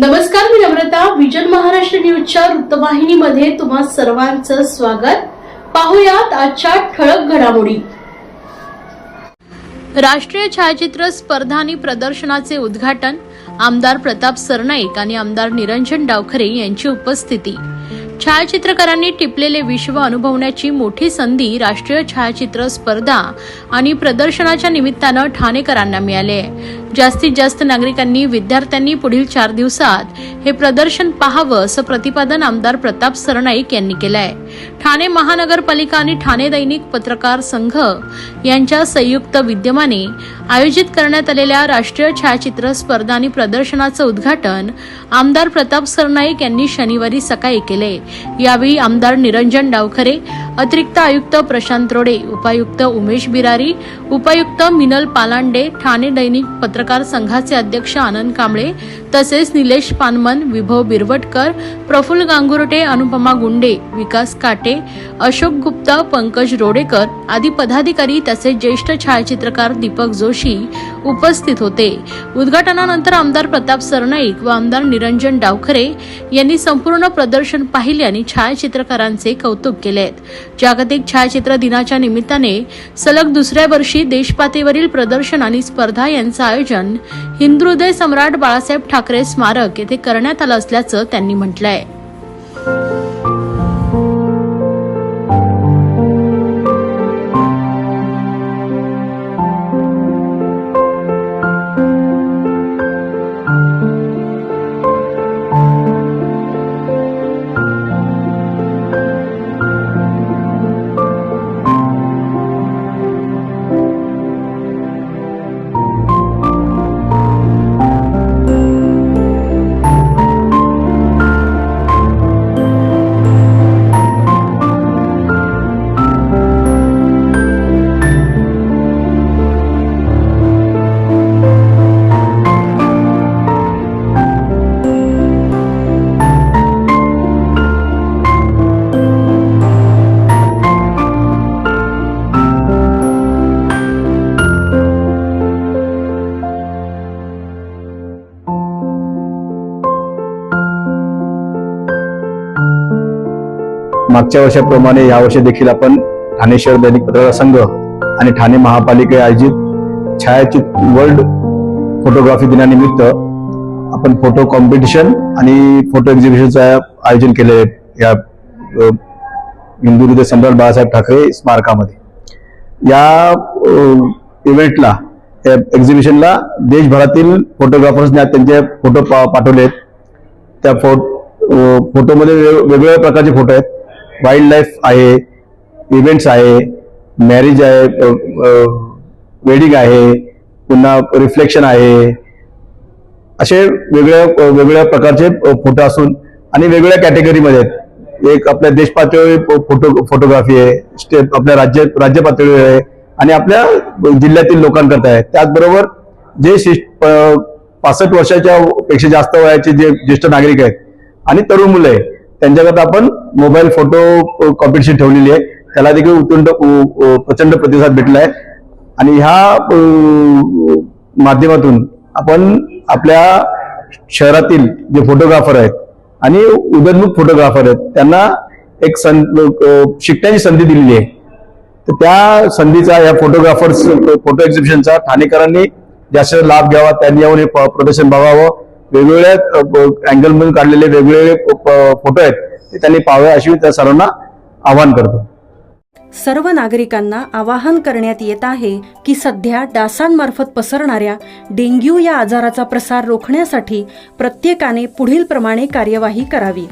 नमस्कार मी नम्रता विजन महाराष्ट्र न्यूजच्या वृत्तवाहिनीमध्ये तुम्हा सर्वांचं स्वागत. पाहुयात आजच्या ठळक घडामोडी. राष्ट्रीय छायाचित्र स्पर्धा आणि प्रदर्शनाचे उद्घाटन आमदार प्रताप सरनाईक आणि आमदार निरंजन डावखरे यांची उपस्थिती. छायाचित्रकारांनी टिपलेले विश्व अनुभवण्याची मोठी संधी राष्ट्रीय छायाचित्र स्पर्धा आणि प्रदर्शनाच्या निमित्तानं ठाणेकरांना मिळाली आहे. जास्तीत जास्त नागरिकांनी विद्यार्थ्यांनी पुढील चार दिवसात हे प्रदर्शन पाहावं असं प्रतिपादन आमदार प्रताप सरनाईक यांनी केलं आहे ठाणे महानगरपालिका आणि ठाणे दैनिक पत्रकार संघ यांच्या संयुक्त विद्यमाने आयोजित करण्यात आलेल्या राष्ट्रीय छायाचित्र स्पर्धा आणि प्रदर्शनाचं उद्घाटन आमदार प्रताप सरनाईक यांनी शनिवारी सकाळी केले. यावेळी आमदार निरंजन डावखरे अतिरिक्त आयुक्त प्रशांत रोडे उपायुक्त उमेश बिरारी उपायुक्त मिनल पालांडे ठाणे दैनिक पत्रकार संघाचे अध्यक्ष आनंद कांबळे तसेच निलेश पानमन विभव बिरवटकर प्रफुल्ल गांगुर्टे अनुपमा गुंडे विकास काटे अशोक गुप्ता पंकज रोडेकर आदी पदाधिकारी तसेच ज्येष्ठ छायाचित्रकार दीपक जोशी उपस्थित होते. उद्घाटनानंतर आमदार प्रताप सरनाईक व आमदार निरंजन डावखरे यांनी संपूर्ण प्रदर्शन पाहिले आणि छायाचित्रकारांचे कौतुक केले. जागतिक छायाचित्र दिनाच्या निमित्ताने सलग दुसऱ्या वर्षी देशपातळीवरील प्रदर्शन आणि स्पर्धा यांचं आयोजन हिंदू सम्राट बाळासाहेब ठाकरे स्मारक येथे करण्यात आलं असल्याचं त्यांनी म्हटलंय. मागच्या वर्षाप्रमाणे यावर्षी देखील आपण ठाणे शहर दैनिक पत्रकार संघ आणि ठाणे महापालिके आयोजित छायाचित्र वर्ल्ड फोटोग्राफी दिनानिमित्त आपण फोटो कॉम्पिटिशन आणि फोटो एक्झिबिशनचं आयोजन केले या हिंदू सम्राट बाळासाहेब ठाकरे स्मारकामध्ये. या इव्हेंटला एक्झिबिशनला देशभरातील फोटोग्राफर्सने त्यांचे फोटो पाठवलेत. त्या फोटो फोटोमध्ये वेग- वेगवेगळ्या प्रकारचे फोटो आहेत. वाईल्ड लाईफ आहे इव्हेंट्स आहे मॅरेज आहे वेडिंग आहे पुन्हा रिफ्लेक्शन आहे. असे वेगळ्या वेगवेगळ्या प्रकारचे फोटो असून आणि वेगवेगळ्या कॅटेगरीमध्ये आहेत. एक आपल्या देश पातळीवर फोटो फोटोग्राफी आहे स्टेट आपल्या राज्य राज्य पातळीवर आहे आणि आपल्या जिल्ह्यातील लोकांकरता आहे. त्याचबरोबर जे शिष्ट पासष्ट वर्षाच्या पेक्षा जास्त वयाचे जे ज्येष्ठ नागरिक आहेत आणि तरुण मुलं आहे त्यांच्याकरता आपण मोबाईल फोटो कॉम्पिटिशन ठेवलेली आहे. त्याला देखील उत्तुंड प्रचंड प्रतिसाद भेटला आहे आणि ह्या माध्यमातून आपण आपल्या शहरातील जे फोटोग्राफर आहेत आणि उदयनमुख फोटोग्राफर आहेत त्यांना एक सं शिकण्याची संधी दिलेली आहे. तर त्या संधीचा या फोटोग्राफर्स फोटो एक्झिबिशनचा ठाणेकरांनी जास्त लाभ घ्यावा त्यांनी येऊन हे प- प्रदर्शन बघावं. वेगवेगळ्या अँगलमधून काढलेले वेगवेगळे फोटो आहेत ते त्यांनी पाहावे अशी त्या सर्वांना आवाहन करतो. सर्व नागरिकांना आवाहन करण्यात येत आहे की सध्या डासांमार्फत पसरणाऱ्या डेंग्यू या आजाराचा प्रसार रोखण्यासाठी प्रत्येकाने पुढीलप्रमाणे कार्यवाही करावी.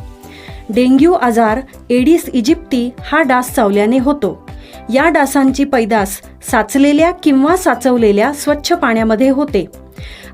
डेंग्यू आजार एडिस इजिप्ती हा डास चावल्याने होतो. या डासांची पैदास साचलेल्या किंवा साचवलेल्या स्वच्छ पाण्यामध्ये होते.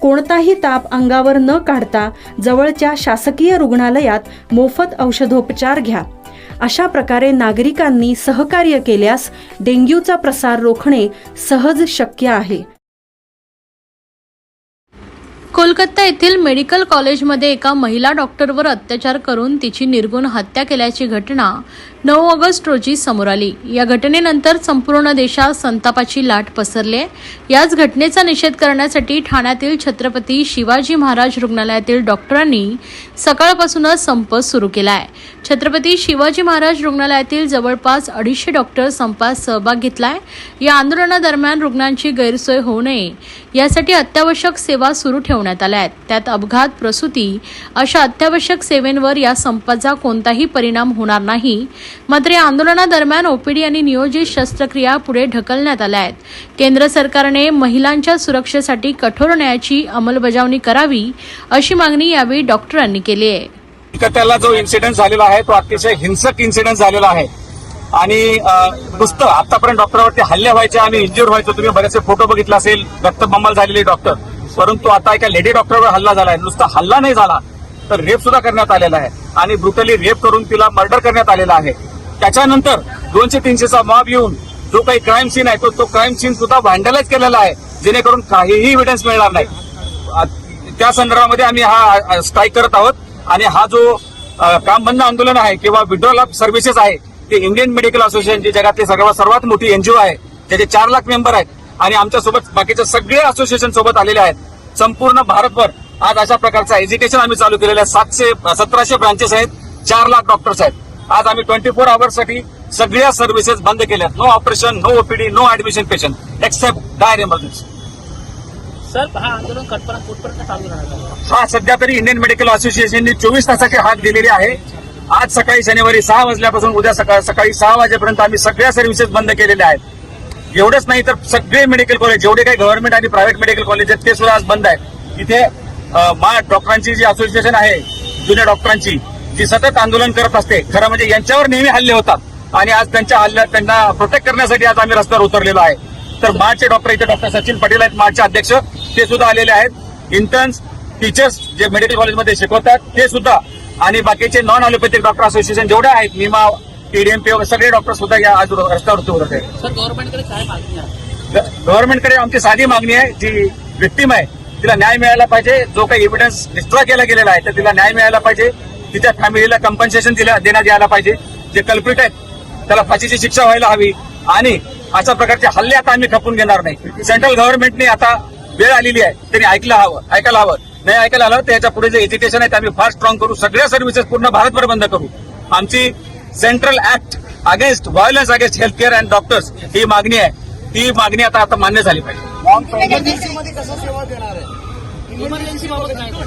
कोणताही ताप अंगावर न काढता जवळच्या शासकीय रुग्णालयात मोफत औषधोपचार घ्या. अशा प्रकारे नागरिकांनी सहकार्य केल्यास डेंग्यूचा प्रसार रोखणे सहज शक्य आहे. कोलकाता येथील मेडिकल कॉलेजमध्ये एका महिला डॉक्टरवर अत्याचार करून तिची निर्गुण हत्या केल्याची घटना नऊ ऑगस्ट रोजी समोर आली. या घटनेनंतर संपूर्ण देशात संतापाची लाट पसरली आहे. याच घटनेचा निषेध करण्यासाठी ठाण्यातील छत्रपती शिवाजी महाराज रुग्णालयातील डॉक्टरांनी सकाळपासूनच संप सुरू केला आहे छत्रपती शिवाजी महाराज रुग्णालयातील जवळपास अडीचशे डॉक्टर संपात सहभाग घेतलाय. या आंदोलनादरम्यान रुग्णांची गैरसोय होऊ नये. यासाठी अत्यावश्यक सेवा सुरू ठेवण्यात आल्या आहेत. त्यात अपघात प्रसूती अशा अत्यावश्यक सेवेंवर या संपाचा कोणताही परिणाम होणार नाही. मात्र या आंदोलनादरम्यान ओपीडी आणि नियोजित शस्त्रक्रिया पुढे ढकलण्यात आल्या आहेत. केंद्र सरकारने महिलांच्या सुरक्षेसाठी कठोर न्यायाची अंमलबजावणी करावी अशी मागणी यावेळी डॉक्टरांनी केली आहे. त्याला जो इन्सिडेंट झालेला आहे तो अतिशय हिंसक इन्सिडेंट झालेला आहे. आणि नुसतं आतापर्यंत डॉक्टरवरती हल्ले व्हायचे आणि इंजुअर व्हायचं तुम्ही बरेचसे फोटो बघितले असेल रक्तबंबाल झालेले डॉक्टर परंतु आता एका लेडी डॉक्टरवर हल्ला झाला आहे नुसता हल्ला नाही झाला. तर रेप सुद्धा करण्यात आलेला आहे. आणि ब्रुटली रेप करून तिला मर्डर करण्यात आलेला आहे. त्याच्यानंतर दोनशे तीनशेचा मॉब येऊन जो काही क्राईम सीन आहे तो तो क्राईम सीन सुद्धा व्हँडलाइज केलेला आहे. जेणेकरून काहीही एव्हिडन्स मिळणार नाही. त्या संदर्भामध्ये आम्ही हा स्ट्राईक करत आहोत. आणि हा जो काम बंद आंदोलन आहे किंवा विड्रॉल ऑफ सर्व्हिसेस आहे ते इंडियन मेडिकल असोसिएशन जी जगातली सर्वात सर्वात मोठी एनजीओ आहे. त्याचे चार लाख मेंबर आहेत. आणि आमच्यासोबत बाकीच्या सगळे असोसिएशन सोबत आलेले आहेत. संपूर्ण भारतभर आज अशा प्रकारचं एज्युकेशन आम्ही चालू केलेलं आहे. सातशे सतराशे ब्रांचेस आहेत. चार लाख डॉक्टर्स आहेत. आज आम्ही ट्वेंटी फोरसाठी सगळ्या सर्व्हिसेस बंद केल्या no operation no OPD no admission patient except dire emergency sir हा आंदोलन कटपर्यंत कुठपर्यंत चालू राहणार आहे? हा सध्या तरी इंडियन मेडिकल असोसिएशनने चोवीस तासाची हात दिलेली आहे. आज सकाळी शनिवारी सहा वाजल्यापासून उद्या सकाळ सकाळी सहा वाजेपर्यंत आम्ही सगळ्या सर्व्हिसेस बंद केलेल्या आहेत. एवढंच नाही तर सगळे मेडिकल कॉलेज जेवढे काही गव्हर्नमेंट आणि प्रायव्हेट मेडिकल कॉलेज आहेत ते सुद्धा आज बंद आहेत. इथे मा डॉक्टरांची जी असोसिएशन आहे जुन्या डॉक्टरांची जी सतत आंदोलन करत असते. खरं म्हणजे यांच्यावर नेहमी हल्ले होतात. आणि आज त्यांच्या हल्ल्या त्यांना प्रोटेक्ट करण्यासाठी आज आम्ही रस्त्यावर उतरलेलो आहे. तर मार्चचे डॉक्टर इथे डॉक्टर सचिन पटेल आहेत मार्चचे अध्यक्ष ते सुद्धा आलेले आहेत. इंटर्न्स टीचर्स जे मेडिकल कॉलेजमध्ये शिकवतात ते सुद्धा. आणि बाकीचे नॉन अलोपॅथिक डॉक्टर असोसिएशन जेवढे आहेत निमा टीडीएमपी सगळे डॉक्टर सुद्धा या आज रस्त्यावर उतरत आहेत. सर गव्हर्नमेंटकडे आमची साधी मागणी आहे जी विक्टीम आहे. तिला न्याय मिळायला पाहिजे. जो काही एव्हिडन्स डिस्ट्रॉय केला गेलेला आहे तर तिला न्याय मिळायला पाहिजे. तिच्या फॅमिलीला कम्पन्सेशन दिला देण्यात यायला पाहिजे. जे कल्प्रिट आहेत त्याला फाशीची शिक्षा व्हायला हवी. आणि अशा प्रकारचे हल्ले आता आम्ही खपून घेणार नाही. सेंट्रल गव्हर्नमेंटने आता वेळ आलेली आहे. त्यांनी ऐकलं हवं ऐकायला हवं. नाही ऐकायला आलं तर याच्यापुढे जे एज्युकेशन आहे ते आम्ही फार स्ट्रॉंग करू. सगळ्या सर्व्हिसेस पूर्ण भारतभर बंद करू. आमची central act against violence against health care and doctors ही मागणी आहे. ती मागणी आता आता मान्य झाली पाहिजे.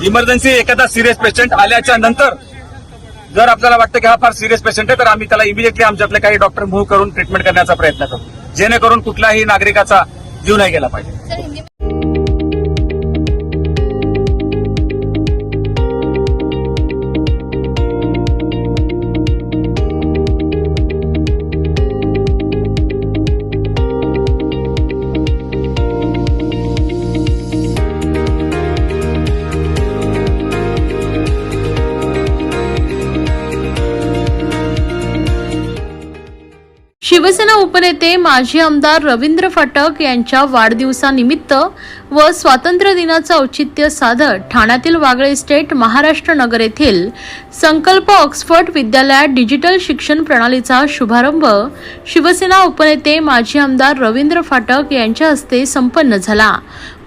इमर्जन्सी एखादा सिरियस पेशंट आल्याच्यानंतर जर आपल्याला वाटतं की हा फार सिरियस पेशंट आहे तर आम्ही त्याला इमिडिएटली आमच्यातले काही डॉक्टर मूव्ह करून ट्रीटमेंट करण्याचा प्रयत्न करू. जेणेकरून कुठल्याही नागरिकाचा जीव नाही गेला पाहिजे. नेते माजी आमदार रवींद्र फाटक यांच्या वाढदिवसानिमित्त व स्वातंत्र्य दिनाचं औचित्य साधत ठाण्यातील वागळे स्टेट महाराष्ट्र नगर येथील संकल्प ऑक्सफर्ड विद्यालयात डिजिटल शिक्षण प्रणालीचा शुभारंभ शिवसेना उपनेते माजी आमदार रवींद्र फाटक यांच्या हस्ते संपन्न झाला.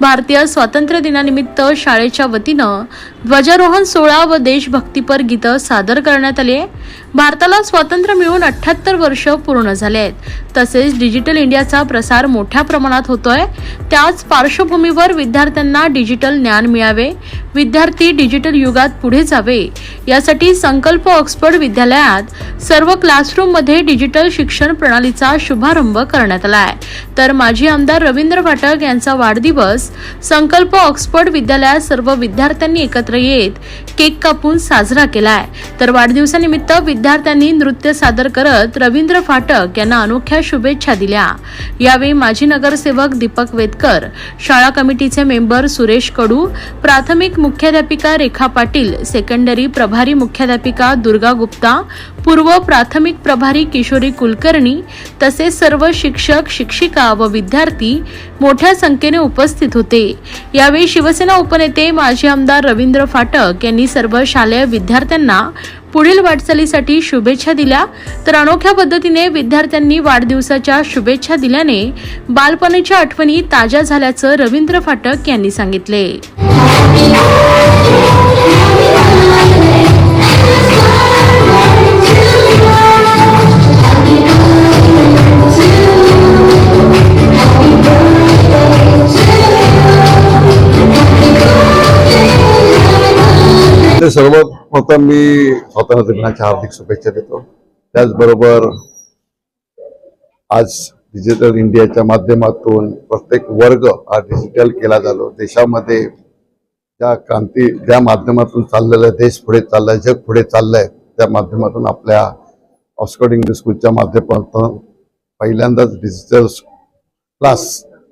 भारतीय स्वातंत्र्य दिनानिमित्त शाळेच्या वतीनं ध्वजारोहण सोहळा व देशभक्तीपर गीतं सादर करण्यात आले आहे. भारताला स्वातंत्र्य मिळून अठ्याहत्तर वर्ष पूर्ण झाले आहेत. तसेच डिजिटल इंडियाचा प्रसार मोठ्या प्रमाणात होतोय. त्याच पार्श्वभूमीवर विद्यार्थ्यांना डिजिटल ज्ञान मिळावे. विद्यार्थी डिजिटल युगात पुढे जावे. यासाठी संकल्प ऑक्सफर्ड विद्यालयात सर्व क्लासरूममध्ये डिजिटल शिक्षण प्रणालीचा शुभारंभ करण्यात आला आहे. तर माजी आमदार रवींद्र फाटक यांचा वाढदिवस संकल्प ऑक्सफर्ड विद्यालयात सर्व विद्यार्थ्यांनी एकत्र येत केक कापून साजरा केलाय. तर वाढदिवसानिमित्त विद्यार्थ्यांनी नृत्य सादर करत रवींद्र फाटक यांना अनोख्या शुभेच्छा दिल्या. यावेळी माजी नगरसेवक दीपक वेदकर शाळा कमिटीचे मेंबर सुरेश कडू प्राथमिक मुख्याध्यापिका रेखा पाटील सेकंडरी प्रभारी मुख्याध्यापिका दुर्गा गुप्ता पूर्व प्राथमिक प्रभारी किशोरी कुलकर्णी तसेच सर्व शिक्षक शिक्षिका व विद्यार्थी मोठ्या संख्येने उपस्थित होते. यावेळी शिवसेना उपनेते माजी आमदार रवींद्र फाटक यांनी सर्व शालेय विद्यार्थ्यांना पुढील वाटचालीसाठी शुभेच्छा दिल्या. तर अनोख्या पद्धतीने विद्यार्थ्यांनी वाढदिवसाच्या शुभेच्छा दिल्याने बालपणीच्या आठवणी ताज्या झाल्याचं रवींद्र फाटक यांनी सांगितले. ते सर्वप्रथम मी स्वतः दिनाच्या हार्दिक शुभेच्छा देतो. त्याचबरोबर आज डिजिटल इंडियाच्या माध्यमातून प्रत्येक वर्ग हा डिजिटल केला जातो. देशामध्ये ज्या क्रांती ज्या माध्यमातून चाललेला आहे देश पुढे चाललाय जग पुढे चाललंय त्या माध्यमातून आपल्या ऑक्सफर्ड इंग्लिश स्कूलच्या माध्यमातून पहिल्यांदाच डिजिटल क्लास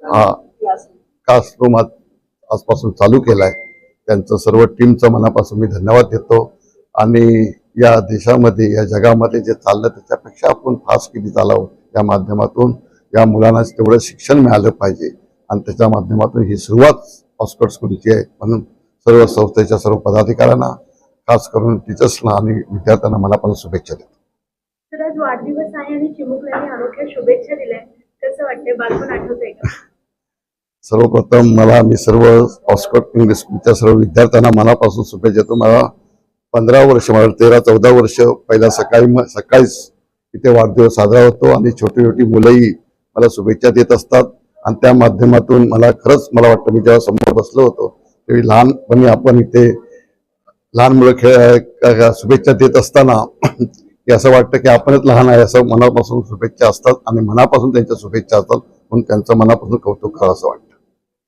हा क्लासरूम आजपासून चालू केला आहे त्यांचं सर्व टीमचं मनापासून मी धन्यवाद देतो. आणि या देशामध्ये या जगामध्ये जे चाललं त्याच्यापेक्षा आपण फास्ट किती चालावं या माध्यमातून या मुलांना तेवढं शिक्षण मिळालं पाहिजे. आणि त्याच्या माध्यमातून ही सुरुवात ऑक्सफर्ड स्कूलची आहे म्हणून सर्व संस्थेच्या सर्व पदाधिकाऱ्यांना खास करून टीचर्सना आणि विद्यार्थ्यांना मला पण शुभेच्छा देतो. वाढदिवस आहे आणि चिमुकल्यांनी अनोख्या शुभेच्छा दिल्या कसं वाटते बालपण आठवतंय का? सर्वप्रथम मला मी सर्व ऑक्सफर्ड इंग्लिश स्कूलच्या सर्व विद्यार्थ्यांना मनापासून शुभेच्छा देतो. मला पंधरा वर्ष मला तेरा चौदा वर्ष पहिला सकाळी सकाळीच इथे वाढदिवस साजरा होतो आणि छोटी छोटी मुलंही मला शुभेच्छा देत असतात. आणि त्या माध्यमातून मला खरंच मला वाटतं मी जेव्हा समोर बसलो होतो तेव्हा लहानपणी आपण इथे लहान मुलं खेळ शुभेच्छा देत असताना की असं वाटतं की आपणच लहान आहे असं मनापासून शुभेच्छा असतात आणि मनापासून त्यांच्या शुभेच्छा असतात म्हणून त्यांचं मनापासून कौतुक करावं असं वाटतं.